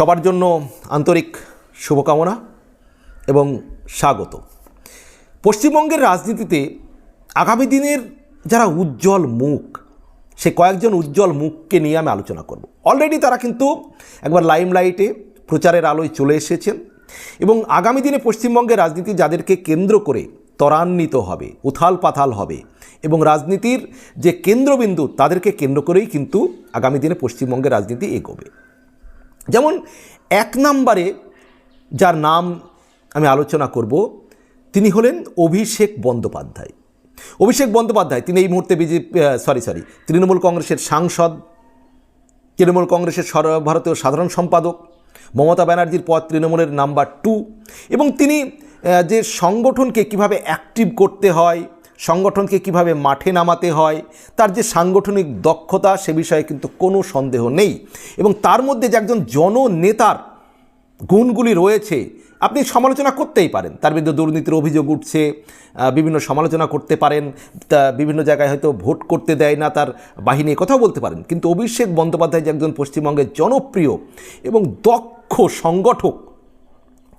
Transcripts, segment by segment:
সবার জন্য আন্তরিক শুভকামনা এবং স্বাগত। পশ্চিমবঙ্গের রাজনীতিতে আগামী দিনের যারা উজ্জ্বল মুখ, সে কয়েকজন উজ্জ্বল মুখকে নিয়ে আমি আলোচনা করব। অলরেডি তারা কিন্তু একবার লাইমলাইটে প্রচারের আলোয় চলে এসেছেন এবং আগামী দিনে পশ্চিমবঙ্গের রাজনীতি যাদেরকে কেন্দ্র করে ত্বরান্বিত হবে উথাল পাথাল হবে এবং রাজনীতির যে কেন্দ্রবিন্দু তাদেরকে কেন্দ্র করেই কিন্তু আগামী দিনে পশ্চিমবঙ্গের রাজনীতি এগোবে। যেমন এক নম্বরে যার নাম আমি আলোচনা করব, তিনি হলেন অভিষেক বন্দ্যোপাধ্যায়। অভিষেক বন্দ্যোপাধ্যায়, তিনি এই মুহূর্তে বিজেপি সরি সরি তৃণমূল কংগ্রেসের সাংসদ, তৃণমূল কংগ্রেসের সর্বভারতীয় সাধারণ সম্পাদক, মমতা ব্যানার্জির পদ তৃণমূলের নাম্বার টু এবং তিনি যে সংগঠনকে কীভাবে অ্যাক্টিভ করতে হয় সংগঠনকে কীভাবে মাঠে নামাতে হয়, তার যে সাংগঠনিক দক্ষতা সে বিষয়ে কিন্তু কোনো সন্দেহ নেই। এবং তার মধ্যে যে একজন জননেতার গুণগুলি রয়েছে, আপনি সমালোচনা করতেই পারেন। তার বিরুদ্ধে দুর্নীতির অভিযোগ উঠছে বিভিন্ন সমালোচনা করতে পারেন, তা বিভিন্ন জায়গায় হয়তো ভোট করতে দেয় না তার বাহিনী কথাও বলতে পারেন। কিন্তু অভিষেক বন্দ্যোপাধ্যায় যে একজন পশ্চিমবঙ্গের জনপ্রিয় এবং দক্ষ সংগঠক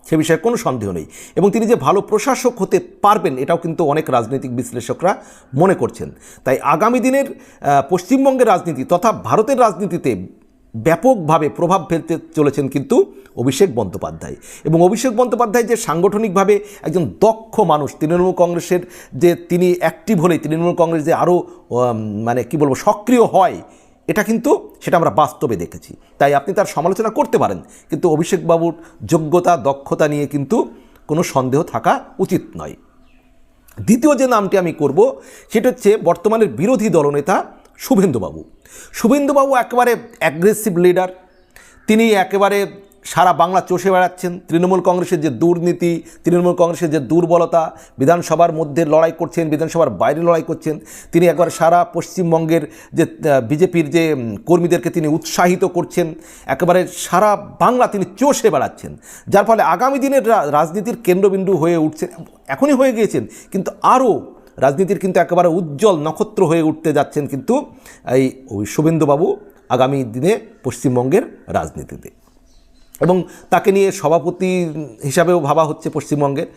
সে বিষয়ে কোনো সন্দেহ নেই। এবং তিনি যে ভালো প্রশাসক হতে পারবেন, এটাও কিন্তু অনেক রাজনৈতিক বিশ্লেষকরা মনে করছেন। তাই আগামী দিনের পশ্চিমবঙ্গের রাজনীতি তথা ভারতের রাজনীতিতে ব্যাপকভাবে প্রভাব ফেলতে চলেছেন কিন্তু অভিষেক বন্দ্যোপাধ্যায়। এবং অভিষেক বন্দ্যোপাধ্যায় যে সাংগঠনিকভাবে একজন দক্ষ মানুষ, তৃণমূল কংগ্রেসের যে তিনি অ্যাক্টিভ হলে তৃণমূল কংগ্রেস যে আরও মানে কি বলব, সক্রিয় হয় এটা কিন্তু সেটা আমরা বাস্তবে দেখেছি। তাই আপনি তার সমালোচনা করতে পারেন, কিন্তু অভিষেকবাবুর যোগ্যতা, দক্ষতা নিয়ে কিন্তু কোনো সন্দেহ থাকা উচিত নয়। দ্বিতীয় যে নামটি আমি করব, সেটা হচ্ছে বর্তমানের বিরোধী দলনেতা শুভেন্দুবাবু। শুভেন্দুবাবু একেবারে অ্যাগ্রেসিভ লিডার তিনি একেবারে সারা বাংলা চষে বেড়াচ্ছেন। তৃণমূল কংগ্রেসের যে দুর্নীতি, তৃণমূল কংগ্রেসের যে দুর্বলতা, বিধানসভার মধ্যে লড়াই করছেন, বিধানসভার বাইরে লড়াই করছেন, তিনি একবার সারা পশ্চিমবঙ্গের যে বিজেপির যে কর্মীদেরকে তিনি উৎসাহিত করছেন, একেবারে সারা বাংলা তিনি চষে বেড়াচ্ছেন। যার ফলে আগামী দিনের রাজনীতির কেন্দ্রবিন্দু হয়ে উঠছে, এখনই হয়ে গিয়েছেন, কিন্তু আরও রাজনীতির কিন্তু একেবারে উজ্জ্বল নক্ষত্র হয়ে উঠতে যাচ্ছেন কিন্তু এই, ওই শুভেন্দুবাবু আগামী দিনে পশ্চিমবঙ্গের রাজনীতিতে। এবং তাকে নিয়ে সভাপতি হিসাবেও ভাবা হচ্ছে পশ্চিমবঙ্গের।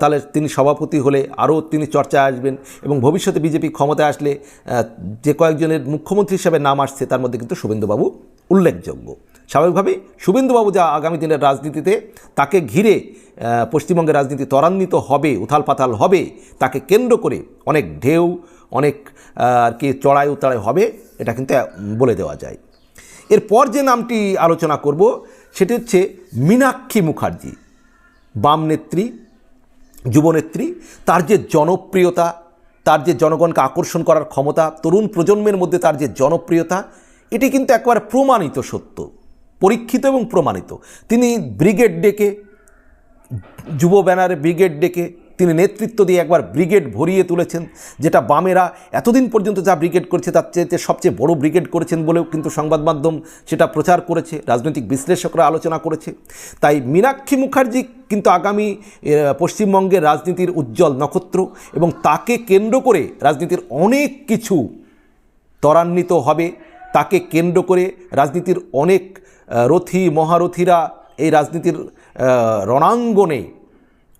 তাহলে তিনি সভাপতি হলে আরও তিনি চর্চায় আসবেন এবং ভবিষ্যতে বিজেপি ক্ষমতায় আসলে যে কয়েকজনের মুখ্যমন্ত্রী হিসাবে নাম আসছে তার মধ্যে কিন্তু শুভেন্দুবাবু উল্লেখযোগ্য। স্বাভাবিকভাবেই শুভেন্দুবাবু যা আগামী দিনের রাজনীতিতে তাকে ঘিরে পশ্চিমবঙ্গের রাজনীতি ত্বরান্বিত হবে উথাল পাতাল হবে, তাকে কেন্দ্র করে অনেক ঢেউ, অনেক আর কি চড়াই উতাড়াই হবে, এটা কিন্তু বলে দেওয়া যায়। এরপর যে নামটি আলোচনা করব সেটি হচ্ছে মীনাক্ষী মুখার্জি, বাম নেত্রী যুবনেত্রী তার যে জনপ্রিয়তা, তার যে জনগণকে আকর্ষণ করার ক্ষমতা, তরুণ প্রজন্মের মধ্যে তার যে জনপ্রিয়তা, এটি কিন্তু একবার প্রমাণিত সত্য, পরীক্ষিত এবং প্রমাণিত। তিনি ব্রিগেড ডেকে, যুব ব্যানারে ব্রিগেড ডেকে তিনি নেতৃত্ব দিয়ে একবার ব্রিগেড ভরিয়ে তুলেছেন, যেটা বামেরা এতদিন পর্যন্ত যা ব্রিগেড করেছে তার চেয়ে সবচেয়ে বড় ব্রিগেড করেছেন বলেও কিন্তু সংবাদ মাধ্যম সেটা প্রচার করেছে, রাজনৈতিক বিশ্লেষকরা আলোচনা করেছে। তাই মীনাক্ষী মুখার্জি কিন্তু আগামী পশ্চিমবঙ্গের রাজনীতির উজ্জ্বল নক্ষত্র এবং তাকে কেন্দ্র করে রাজনীতির অনেক কিছু ত্বরান্বিত হবে। তাকে কেন্দ্র করে রাজনীতির অনেক রথী মহারথীরা এই রাজনীতির রণাঙ্গনে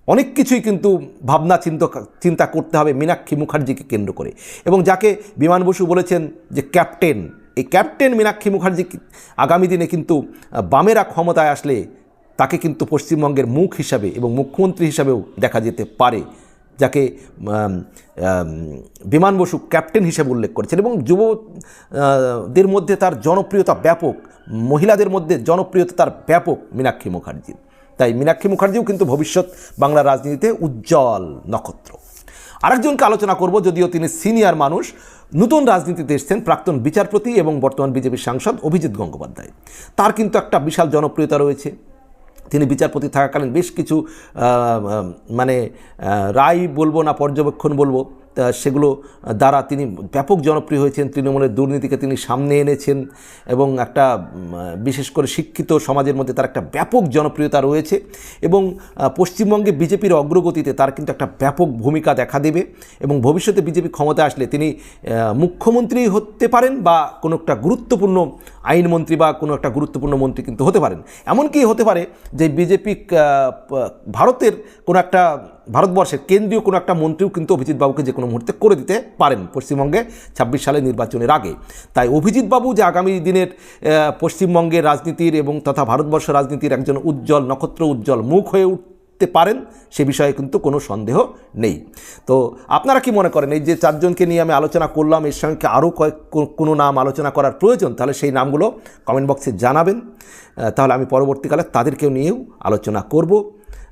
অনেক কিছুই কিন্তু ভাবনা চিন্তা চিন্তা করতে হবে মীনাক্ষী মুখার্জিকে কেন্দ্র করে। এবং যাকে বিমান বসু বলেছেন যে ক্যাপ্টেন এই ক্যাপ্টেন মীনাক্ষী মুখার্জি আগামী দিনে কিন্তু বামেরা ক্ষমতায় আসলে তাকে কিন্তু পশ্চিমবঙ্গের মুখ হিসাবে এবং মুখ্যমন্ত্রী হিসাবেও দেখা যেতে পারে যাকে বিমান বসু ক্যাপ্টেন হিসেবে উল্লেখ করেছেন। এবং যুব আহ, দের মধ্যে তার জনপ্রিয়তা ব্যাপক মহিলাদের মধ্যে জনপ্রিয়তা তার ব্যাপক মীনাক্ষী মুখার্জি তাই মীনাক্ষী মুখার্জিও কিন্তু ভবিষ্যৎ বাংলা রাজনীতিতে উজ্জ্বল নক্ষত্র। আরেকজনকে আলোচনা করব, যদিও তিনি সিনিয়র মানুষ। নতুন রাজনীতিতে এসছেন প্রাক্তন বিচারপতি এবং বর্তমান বিজেপির সাংসদ অভিজিৎ গঙ্গোপাধ্যায়। তার কিন্তু একটা বিশাল জনপ্রিয়তা রয়েছে। তিনি বিচারপতি থাকাকালীন বেশ কিছু মানে রায় বলব না পর্যবেক্ষণ বলব সেগুলো দ্বারা তিনি ব্যাপক জনপ্রিয় হয়েছেন। তৃণমূলের দুর্নীতিকে তিনি সামনে এনেছেন এবং একটা বিশেষ করে শিক্ষিত সমাজের মধ্যে তার একটা ব্যাপক জনপ্রিয়তা রয়েছে এবং পশ্চিমবঙ্গে বিজেপির অগ্রগতিতে তার কিন্তু একটা ব্যাপক ভূমিকা দেখা দেবে এবং ভবিষ্যতে বিজেপি ক্ষমতা আসলে তিনি মুখ্যমন্ত্রী হতে পারেন বা কোনো একটা গুরুত্বপূর্ণ আইনমন্ত্রী বা কোনো একটা গুরুত্বপূর্ণ মন্ত্রী কিন্তু হতে পারেন। এমনকি হতে পারে যে বিজেপি ভারতের কোনো একটা ভারতবর্ষের কেন্দ্রীয় কোনো একটা মন্ত্রীও কিন্তু অভিজিৎ বাবুকে যে কোনো মুহূর্তে করে দিতে পারেন পশ্চিমবঙ্গে ছাব্বিশ সালে নির্বাচনের আগে। তাই অভিজিৎ বাবু যে আগামী দিনের পশ্চিমবঙ্গের রাজনীতির এবং তথা ভারতবর্ষ রাজনীতির একজন উজ্জ্বল নক্ষত্র, উজ্জ্বল মুখ হয়ে উঠতে পারেন, সে বিষয়ে কিন্তু কোনো সন্দেহ নেই। তো আপনারা কি মনে করেন, এই যে চারজনকে নিয়ে আমি আলোচনা করলাম, এর সঙ্গে আরও কয়েক কোনো নাম আলোচনা করার প্রয়োজন, তাহলে সেই নামগুলো কমেন্ট বক্সে জানাবেন। তাহলে আমি পরবর্তীকালে তাদেরকেও নিয়েও আলোচনা করব।